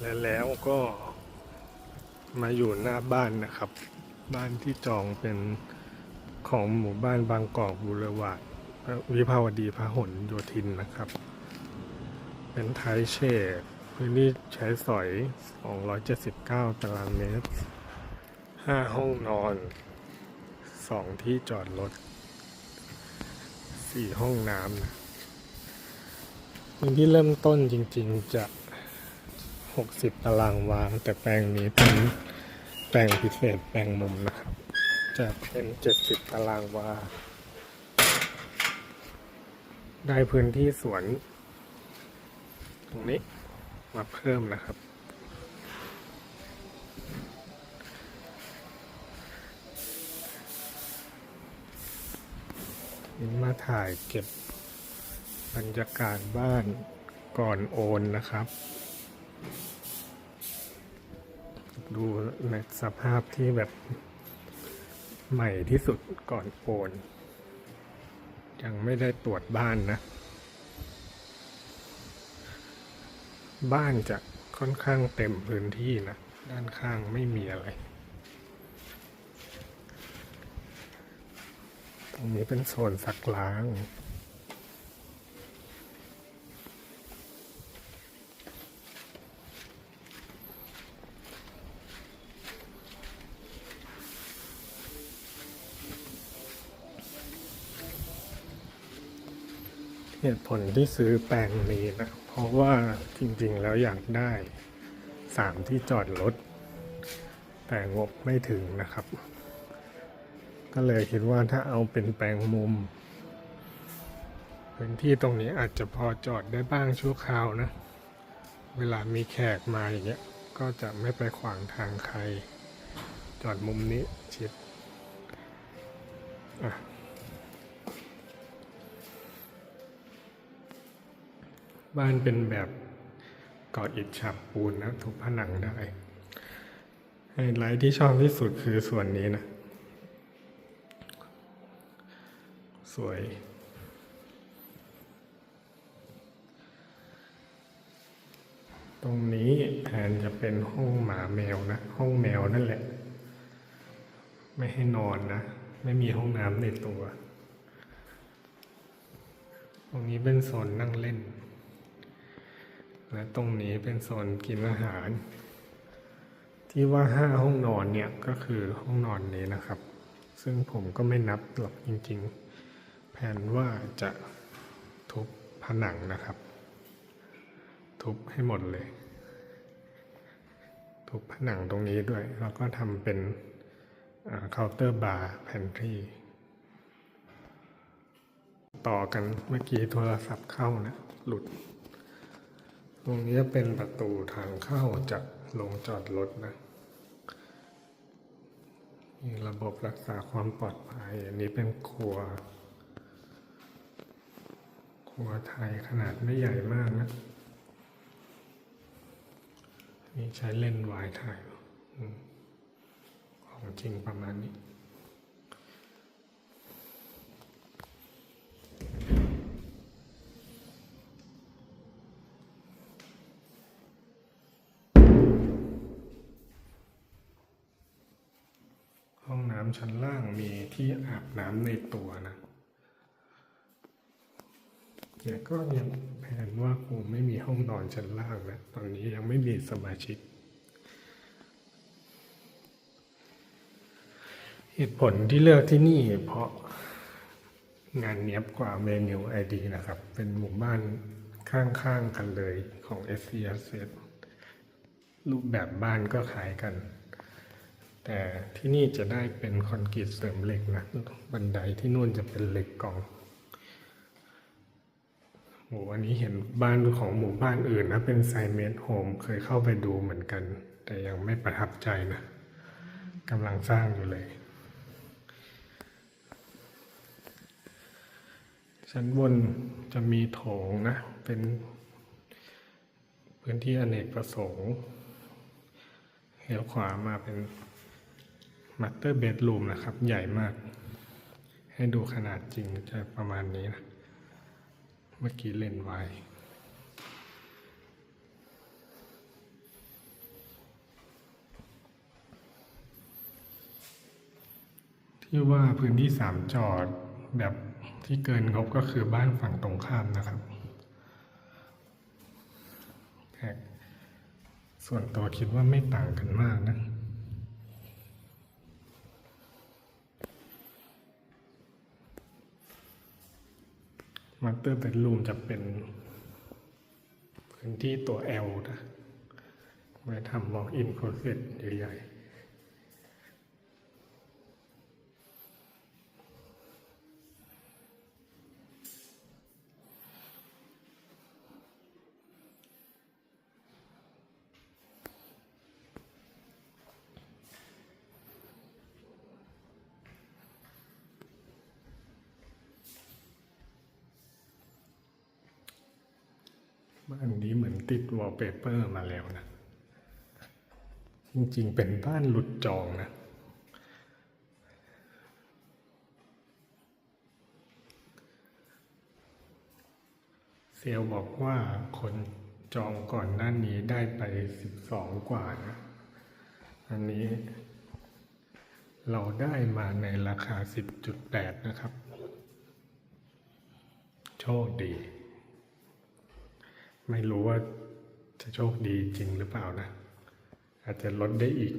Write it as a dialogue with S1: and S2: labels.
S1: และแล้วก็มาอยู่หน้าบ้านนะครับ บ้านที่จองเป็นของหมู่บ้านบางกอกบุรวาดวิภาวดีพหลโยธินนะครับ เป็นไทยเชดพื้นที่ใช้สอย 279 ตารางเมตร 5 ห้องนอน 2 ที่จอดรถ 4 ห้องน้ำนะพื้นที่เริ่มต้นจริงๆจะ 60 ตารางวาแต่แปลงนี้เป็นแปลงพิเศษแปลงมุมนะครับ จะเป็น 70 ตารางวา ได้พื้นที่สวน ตรงนี้มาเพิ่มนะครับ นี่มาถ่ายเก็บบรรยากาศบ้านก่อนโอนนะครับ ดูในสภาพที่แบบใหม่ที่สุดก่อนโอนยังไม่ได้ตรวจบ้านนะ บ้านจะค่อนข้างเต็มพื้นที่นะ ด้านข้างไม่มีอะไรตรงนี้เป็นโซนสักล้าง เหตุผลที่ซื้อแปลงนี้นะ เพราะว่าจริงๆ แล้วอยากได้สามที่จอดรถ แต่งบไม่ถึงนะครับ ก็เลยคิดว่าถ้าเอาเป็นแปลงมุม พื้นที่ตรงนี้อาจจะพอจอดได้บ้างชั่วคราวนะ เวลามีแขกมาอย่างเงี้ย ก็จะไม่ไปขวางทางใคร จอดมุมนี้ชิดอะ บ้านเป็นแบบก่ออิฐฉาบปูนนะทุบผนังได้ไฮไลท์ที่ชอบที่สุดคือส่วนนี้นะ สวย ตรงนี้แทนจะเป็นห้องหมาแมวนะ ห้องแมวนั่นแหละ ไม่ให้นอนนะ ไม่มีห้องน้ำในตัว ตรงนี้เป็นโซนนั่งเล่น และตรงนี้เป็นโซนกินอาหาร ที่ว่าห้าห้องนอนเนี่ยก็คือห้องนอนนี้นะครับ ซึ่งผมก็ไม่นับหรอกจริงๆ แผนว่าจะทุบผนังนะครับ ทุบให้หมดเลย ทุบผนังตรงนี้ด้วย แล้วก็ทำเป็นเคาน์เตอร์บาร์แพนทรีต่อกันเมื่อกี้โทรศัพท์เข้านะ หลุด ตรงนี้เป็นประตูทางเข้าจากโรงจอดรถนะ มีระบบรักษาความปลอดภัย อันนี้เป็นครัว ครัวไทยขนาดไม่ใหญ่มากนะ นี่ใช้เล่นวายถ่ายของจริงประมาณนี้ ชั้นล่างมีที่อาบน้ำในตัวนะเนี่ยก็ยังแผนว่าคงไม่มีห้องนอนชั้นล่างนะตอนนี้ยังไม่มีสมาชิก เหตุผลที่เลือกที่นี่เพราะงานเนี้ยบกว่าเมนูไอดีนะครับ เป็นหมู่บ้านข้างๆกันเลยของ s c s รูปแบบบ้านก็คล้ายกัน แต่ที่นี่จะได้เป็นคอนกรีตเสริมเหล็กนะ บันไดที่นู่นจะเป็นเหล็กกองโหอันนี้เห็นบ้านของหมู่บ้านอื่นนะเป็นไซเมนโฮมเคยเข้าไปดูเหมือนกัน แต่ยังไม่ประทับใจนะกำลังสร้างอยู่เลย ชั้นบนจะมีโถงนะ เป็นพื้นที่อเนกประสงค์เลี้ยวขวามาเป็น มัตเตอร์เบดรูมนะครับ ใหญ่มาก ให้ดูขนาดจริงจะประมาณนี้นะ เมื่อกี้เล่นไว้ที่ว่าพื้นที่สามจอดแบบที่เกินงบก็คือบ้านฝั่งตรงข้ามนะครับแส่วนตัวคิดว่าไม่ต่างกันมากนะ มาสเตอร์เบดรูมจะเป็นพื้นที่ตัว L นะไว้ทำ walk in closet ใหญ่ๆ บ้านนี้เหมือนติดวอลเปเปอร์มาแล้วนะ จริงๆ เป็นบ้านหลุดจองนะเซลลบอกว่าคนจองก่อนหน้านี้ได้ไปสิบสองกว่านะ อันนี้เราได้มาในราคาสิบจุดแปดนะครับ โชคดี ไม่รู้ว่าจะโชคดีจริงหรือเปล่านะ อาจจะลดได้อีก